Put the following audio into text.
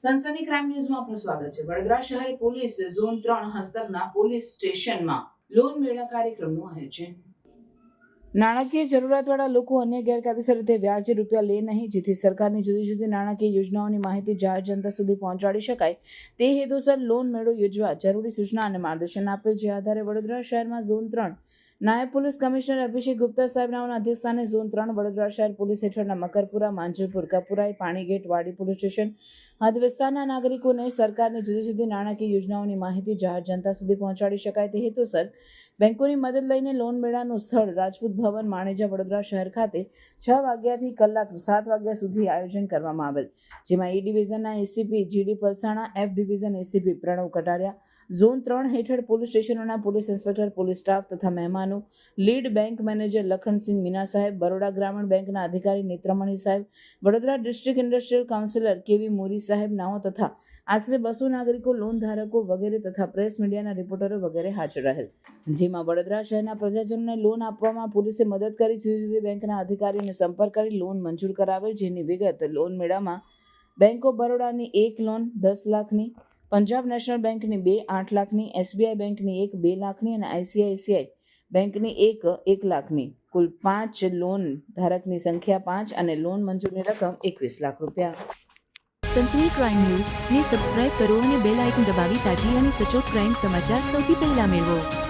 સનસની crime ન્યૂઝમાં આપનું સ્વાગત છે. વડોદરા શહેર પોલીસ ઝોન ત્રણ હસ્તકના પોલીસ સ્ટેશનમાં લોન મેળા કાર્યક્રમનું આયોજન. નાણાકીય જરૂરિયાતવાળા લોકો અન્ય ગેરકાયદેસર રીતે વ્યાજે રૂપિયા લે નહીં, જેથી સરકારની જુદી જુદી નાણાકીય યોજનાઓની માહિતી જાહેર જનતા સુધી પહોંચાડી શકાય. તે હેતુસર લોન મેળો યોજવા જરૂરી સૂચના અને માર્ગદર્શન આપેલ જે આધારે વડોદરા શહેરમાં ઝોન ત્રણ નાયબ પોલીસ કમિશનર અભિષેક ગુપ્તા સાહેબના અધ્યક્ષસ્થાને ઝોન ત્રણ વડોદરા શહેર પોલીસ હેઠળના મકરપુરા, માંજલપુર, કપુરાઈ, પાણીગેટ, વાડી પોલીસ સ્ટેશન હદ વિસ્તારના નાગરિકોને સરકારની જુદી જુદી નાણાકીય યોજનાઓની માહિતી જાહેર જનતા સુધી પહોંચાડી શકાય તે હેતુસર બેંકોની મદદ લઈને લોન મેળાનું સ્થળ રાજપૂત ભવન માણેજા વડોદરા શહેર ખાતે છ વાગ્યાથી કલાક સાત વાગ્યા સુધી આયોજન કરવામાં આવેલ, જેમાં A ડિવિઝનના ACP GD Palsana, F division ACP Pranav Kataria, zone ત્રણ હેઠળ પોલીસ સ્ટેશનોના પોલીસ ઇન્સ્પેક્ટર, પોલીસ સ્ટાફ તથા મહેમાનો lead bank manager Lakhansinh Meena સાહેબ, બરોડા ગ્રામીણ બેંકના અધિકારી નેત્રમણી સાહેબ, વડોદરા ડિસ્ટ્રિક્ટ ઇન્ડસ્ટ્રીયલ કાઉન્સિલર કેવી મોરી સાહેબ નાઓ તથા આશરે બસો નાગરિકો, લોન ધારકો વગેરે તથા પ્રેસ મીડિયાના રિપોર્ટરો વગેરે હાજર રહેલ. જેમાં વડોદરા શહેરના પ્રજાજનોને લોન આપવામાં પોલીસે મદદ કરી, જુદી જુદી બેંકના અધિકારીઓને સંપર્ક કરી, લોન મંજૂર કરાવેલ, જેની વિગત લોન મેળામાં બેંક ઓફ બરોડાની એક લોન દસ લાખની, પંજાબ નેશનલ બેંકની બે આઠ લાખની, એસબીઆઈ બેંકની એક બે લાખની અને આઈસીઆઈસીઆઈ બેંકની એક એક લાખની, કુલ પાંચ લોન ધારકની સંખ્યા પાંચ અને લોન મંજૂરની રકમ એકવીસ લાખ રૂપિયા. સનસની ક્રાઇમ ન્યૂઝ ને સબસ્ક્રાઇબ કરો અને બેલ આઇકન દબાવી તાજી અને સચોટ ક્રાઇમ સમાચાર સૌથી પહેલા મેળવો.